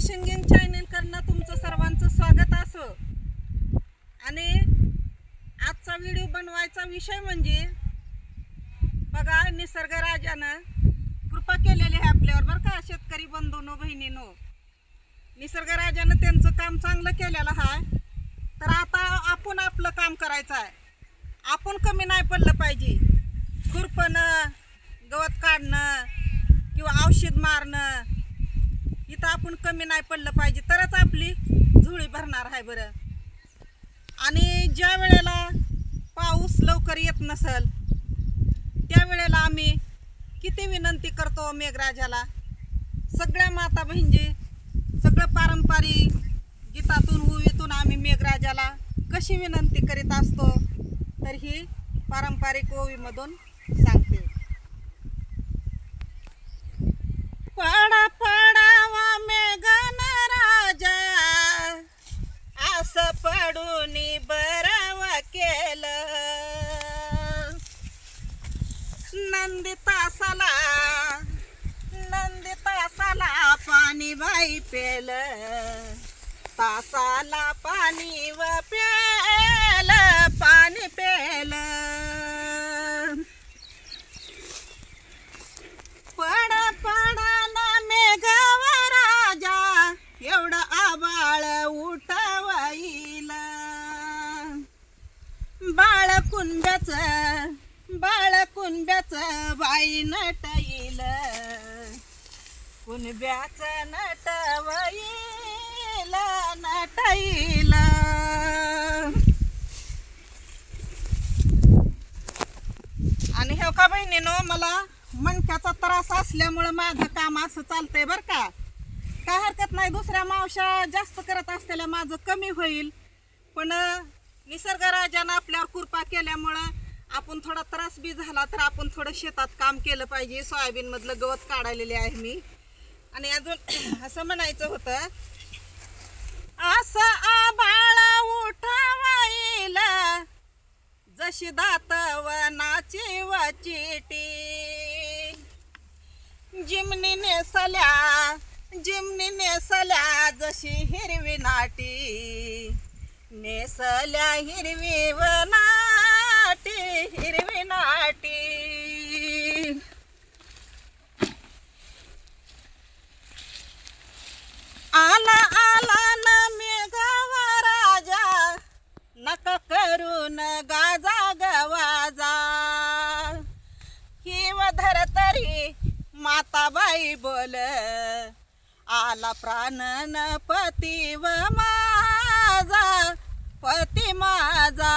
Fishing गँग करणं तुमचं सर्वांचं स्वागत असं. आणि आजचा व्हिडिओ बनवायचा विषय म्हणजे बघा निसर्गराजानं कृपा केलेली आहे आपल्यावर बरं का शेतकरी बंधूनो बहिणीनो. निसर्गराजानं त्यांचं काम चांगलं केलेलं आहे. तर आता आपण आपलं काम करायचं आहे. आपण कमी नाही पडलं पाहिजे. खुरपणं गवत काढणं किंवा औषध मारणं इथं आपण कमी नाही पडलं पाहिजे तरच आपली झुळी भरणार आहे बरं. आणि ज्या वेळेला पाऊस लवकर येत नसल त्यावेळेला आम्ही किती विनंती करतो मेघराजाला. सगळ्या माता बहिणी सगळं पारंपरिक गीतातून उवीतून आम्ही मेघराजाला कशी विनंती करीत असतो तर ही पारंपरिक ओवीमधून सांगतो. नंदी तासाला पाणी बाई पेल. तासाला पाणी व पेल पाणी पेल. पड पडाला मेघव राजा एवढं आबाळ उठवाईल बाळ कुंब्याच बाळ कुंब्याच बाई नटईल. कुणब्याच नटवईल नटईल. आणि हे का बहिणीनो मला मणक्याचा त्रास असल्यामुळं माझं काम असं चालतंय बरं का. काय हरकत नाही दुसऱ्या मावशा जास्त करत असलेल्या माझं कमी होईल. पण निसर्गराजानं आपल्यावर कृपा केल्यामुळं आपण थोडा त्रास बी झाला तर आपण थोडं शेतात काम केलं पाहिजे. सोयाबीनमधलं गवत काढायलेले आहे मी. आणि अजून असं म्हणायचं होतं असं आबाळ उठवाईल जशी दातवनाची चिटी जिमनी नेसल्या जिमनी नेसल्या जशी हिरवी नाटी. नेसल्या हिरवी व ना हिरवी नाटी आला आला न मेघावा राजा. नका करून गाजा गवाजा ही धर तरी माताबाई बोल. आला प्राणन पती व माझा पती माझा.